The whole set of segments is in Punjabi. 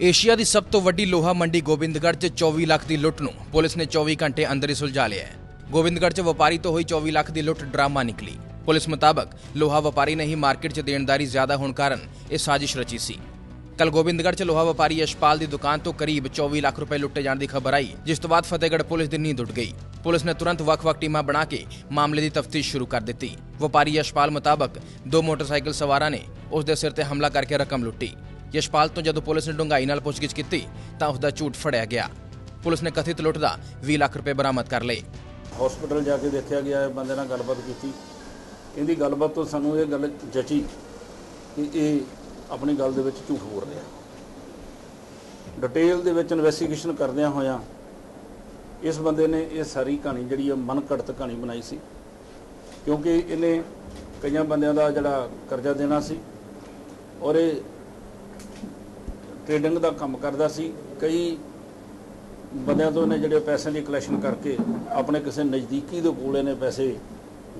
ਏਸ਼ੀਆ ਦੀ ਸਭ ਤੋਂ ਵੱਡੀ ਲੋਹਾ ਮੰਡੀ ਗੋਬਿੰਦਗੜ੍ਹ 'ਚ 24 ਲੱਖ ਦੀ ਲੁੱਟ ਨੂੰ ਪੁਲਿਸ ਨੇ 24 ਘੰਟੇ ਅੰਦਰ ਹੀ ਸੁਲਝਾ ਲਿਆ ਹੈ। ਗੋਬਿੰਦਗੜ੍ਹ 'ਚ ਵਪਾਰੀ ਤੋਂ ਹੋਈ 24 ਲੱਖ ਦੀ ਲੁੱਟ ਡਰਾਮਾ ਨਿਕਲੀ। ਪੁਲਿਸ ਮੁਤਾਬਕ ਲੋਹਾ ਵਪਾਰੀ ਨੇ ਹੀ ਮਾਰਕੀਟ 'ਚ ਦੇਣਦਾਰੀ ਜ਼ਿਆਦਾ ਹੋਣ ਕਾਰਨ ਇਹ ਸਾਜ਼ਿਸ਼ ਰਚੀ ਸੀ। ਕੱਲ ਗੋਬਿੰਦਗੜ੍ਹ 'ਚ ਲੋਹਾ ਵਪਾਰੀ ਯਸ਼ਪਾਲ ਦੀ ਦੁਕਾਨ ਤੋਂ ਕਰੀਬ 24 ਲੱਖ ਰੁਪਏ ਲੁੱਟੇ ਜਾਣ ਦੀ ਖਬਰ ਆਈ, ਜਿਸ ਤੋਂ ਬਾਅਦ ਫਤਿਹਗੜ੍ਹ ਪੁਲਿਸ ਦੀ ਨੀਂਦ ਉੱਡ ਗਈ। ਪੁਲਿਸ ਨੇ ਤੁਰੰਤ ਵੱਖ-ਵੱਖ ਟੀਮਾਂ ਬਣਾ ਕੇ ਮਾਮਲੇ ਦੀ ਤਫਤੀਸ਼ ਸ਼ੁਰੂ ਕਰ ਦਿੱਤੀ। ਵਪਾਰੀ ਯਸ਼ਪਾਲ ਮੁਤਾਬਕ ਦੋ ਮੋਟਰਸਾਈਕਲ ਸਵਾਰਾਂ ਨੇ ਉਸ ਦੇ ਸਿਰ ਤੇ ਹਮਲਾ ਕਰਕੇ ਰਕਮ ਲੁੱਟੀ। ਯਸ਼ਪਾਲ ਤੋਂ ਜਦੋਂ ਪੁਲਿਸ ਨੇ ਡੂੰਘਾਈ ਨਾਲ ਪੁੱਛਗਿੱਛ ਕੀਤੀ, ਤਾਂ ਉਸ ਦਾ ਝੂਠ ਫੜਿਆ ਗਿਆ। ਪੁਲਿਸ ਨੇ ਕਥਿਤ ਲੁੱਟ ਦਾ 20 ਲੱਖ ਰੁਪਏ ਬਰਾਮਦ ਕਰ ਲਏ। ਹਸਪੀਟਲ ਜਾ ਕੇ ਦੇਖਿਆ ਗਿਆ ਬੰਦੇ ਨਾਲ ਗੱਲਬਾਤ ਕੀਤੀ। ਇਹਦੀ ਗੱਲਬਾਤ ਤੋਂ ਸਾਨੂੰ ਇਹ ਗੱਲ ਜਚੀ ਕਿ ਇਹ ਆਪਣੀ ਗੱਲ ਦੇ ਵਿੱਚ ਝੂਠ ਬੋਲ ਰਿਹਾ। ਡਿਟੇਲ ਦੇ ਵਿੱਚ ਇਨਵੈਸਟੀਗੇਸ਼ਨ ਕਰਦਿਆਂ ਹੋਇਆਂ ਇਸ ਬੰਦੇ ਨੇ ਇਹ ਸਾਰੀ ਕਹਾਣੀ ਜਿਹੜੀ ਹੈ ਮਨ ਘੜਤ ਕਹਾਣੀ ਬਣਾਈ ਸੀ। ਕਿਉਂਕਿ ਇਹਨੇ ਕਈਆਂ ਬੰਦਿਆਂ ਦਾ ਜਿਹੜਾ ਕਰਜ਼ਾ ਦੇਣਾ ਸੀ ਔਰ ਇਹ ਟ੍ਰੇਡਿੰਗ ਦਾ ਕੰਮ ਕਰਦਾ ਸੀ। ਕਈ ਬੰਦਿਆਂ ਤੋਂ ਇਹਨੇ ਜਿਹੜੇ ਪੈਸਿਆਂ ਦੀ ਕਲੈਕਸ਼ਨ ਕਰਕੇ ਆਪਣੇ ਕਿਸੇ ਨਜ਼ਦੀਕੀ ਦੇ ਕੋਲ ਇਹਨੇ ਪੈਸੇ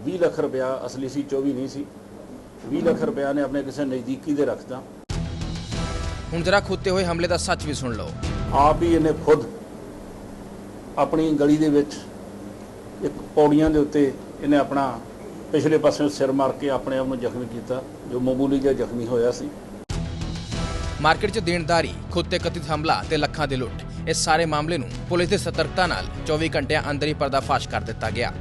20 ਲੱਖ ਰੁਪਇਆ ਅਸਲੀ ਸੀ 24 ਨਹੀਂ ਸੀ। 20 ਲੱਖ ਰੁਪਇਆ ਨੇ ਆਪਣੇ ਕਿਸੇ ਨਜ਼ਦੀਕੀ ਦੇ ਰੱਖਤਾ ਹੁਣ ਜਰਾ ਖੁੱਤੇ ਹੋਏ ਹਮਲੇ ਦਾ ਸੱਚ ਵੀ ਸੁਣ ਲਓ। ਆਪ ਹੀ ਇਹਨੇ ਖੁਦ ਆਪਣੀ ਗਲੀ ਦੇ ਵਿੱਚ ਇੱਕ ਪੌੜੀਆਂ ਦੇ ਉੱਤੇ ਇਹਨੇ ਆਪਣਾ ਪਿਛਲੇ ਪਾਸਿਓਂ ਸਿਰ ਮਾਰ ਕੇ ਆਪਣੇ ਆਪ ਨੂੰ ਜ਼ਖਮੀ ਕੀਤਾ ਜੋ ਮਾਮੂਲੀ ਜਿਹਾ ਜ਼ਖਮੀ ਹੋਇਆ ਸੀ। ਮਾਰਕੀਟ 'ਚ ਦੇਣਦਾਰੀ, ਖੁਦ ਤੇ ਕਥਿਤ ਹਮਲਾ ਤੇ ਲੱਖਾਂ ਦੀ ਲੁੱਟ। ਇਸ ਸਾਰੇ ਮਾਮਲੇ ਨੂੰ ਪੁਲਿਸ ਦੀ ਸਤਰਕਤਾ ਨਾਲ 24 ਘੰਟਿਆਂ ਅੰਦਰ ਹੀ ਪਰਦਾਫਾਸ਼ ਕਰ ਦਿੱਤਾ ਗਿਆ।